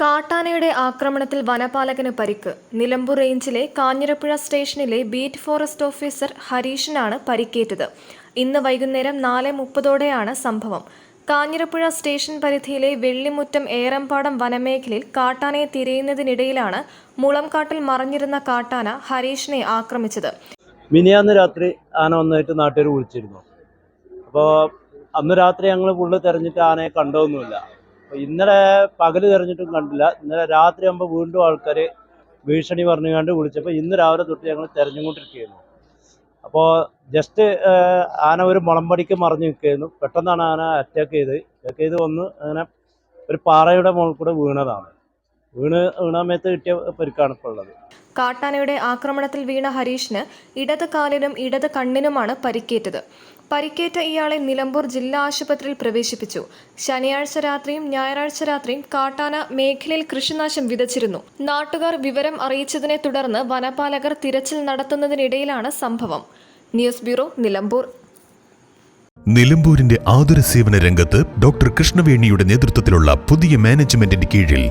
കാട്ടാനയുടെ ആക്രമണത്തിൽ വനപാലകന് പരിക്ക്. നിലമ്പൂർ റേഞ്ചിലെ കാഞ്ഞിരപ്പുഴ സ്റ്റേഷനിലെ ബീറ്റ് ഫോറസ്റ്റ് ഓഫീസർ ഹരീഷിനാണ് പരിക്കേറ്റത്. ഇന്ന് വൈകുന്നേരം നാല് മുപ്പതോടെയാണ് സംഭവം. കാഞ്ഞിരപ്പുഴ സ്റ്റേഷൻ പരിധിയിലെ വെള്ളിമുറ്റം ഏറമ്പാടം വനമേഖലയിൽ കാട്ടാനയെ തിരയുന്നതിനിടയിലാണ് മുളംകാട്ടിൽ മറഞ്ഞിരുന്ന കാട്ടാന ഹരീഷിനെ ആക്രമിച്ചത്. മിനിയാന്ന് രാത്രി ആന വന്നിട്ട് നാട്ടുകാർ വിളിച്ചിരുന്നു. അപ്പോൾ അന്ന് രാത്രി ഞങ്ങൾ ഫുള്ള് തെരഞ്ഞിട്ട് ആനയെ കണ്ടതൊന്നുമില്ല. അപ്പോൾ ഇന്നലെ പകൽ തെരഞ്ഞിട്ടും കണ്ടില്ല. ഇന്നലെ രാത്രി ആകുമ്പോൾ വീണ്ടും ആൾക്കാർ ഭീഷണി പറഞ്ഞുകൊണ്ട് വിളിച്ചപ്പോൾ ഇന്ന് രാവിലെ തൊട്ട് ഞങ്ങൾ തെരഞ്ഞുകൊണ്ടിരിക്കുകയായിരുന്നു. അപ്പോൾ ജസ്റ്റ് ആന ഒരു മുളമ്പടിക്ക് മറിഞ്ഞു നിൽക്കുകയായിരുന്നു. പെട്ടെന്നാണ് ആന അറ്റാക്ക് ചെയ്ത്. അറ്റാക്ക് ചെയ്ത് വന്ന് അങ്ങനെ ഒരു പാറയുടെ മുകളിൽ കൂടെ വീണതാണ്. വീണ് വീണാമേത്ത് കിട്ടിയ പരിക്കാണ് ഇപ്പോൾ ഉള്ളത്. കാട്ടാനയുടെ ആക്രമണത്തിൽ വീണ ഹരീഷിന് ഇടത് കാലിനും ഇടത് കണ്ണിനുമാണ് പരിക്കേറ്റത്. പരിക്കേറ്റ ഇയാളെ നിലമ്പൂർ ജില്ലാ ആശുപത്രിയിൽ പ്രവേശിപ്പിച്ചു. ശനിയാഴ്ച രാത്രിയും ഞായറാഴ്ച രാത്രിയും കാട്ടാന മേഖലയിൽ കൃഷിനാശം വിതച്ചിരുന്നു. നാട്ടുകാർ വിവരം അറിയിച്ചതിനെ തുടർന്ന് വനപാലകർ തിരച്ചിൽ നടത്തുന്നതിനിടയിലാണ് സംഭവം. News bureau Nilambur. നിലമ്പൂരിന്റെ ആതുര സേവന രംഗത്ത് ഡോക്ടർ കൃഷ്ണവേണിയുടെ നേതൃത്വത്തിലുള്ള പുതിയ മാനേജ്മെന്റിന്റെ കീഴിൽ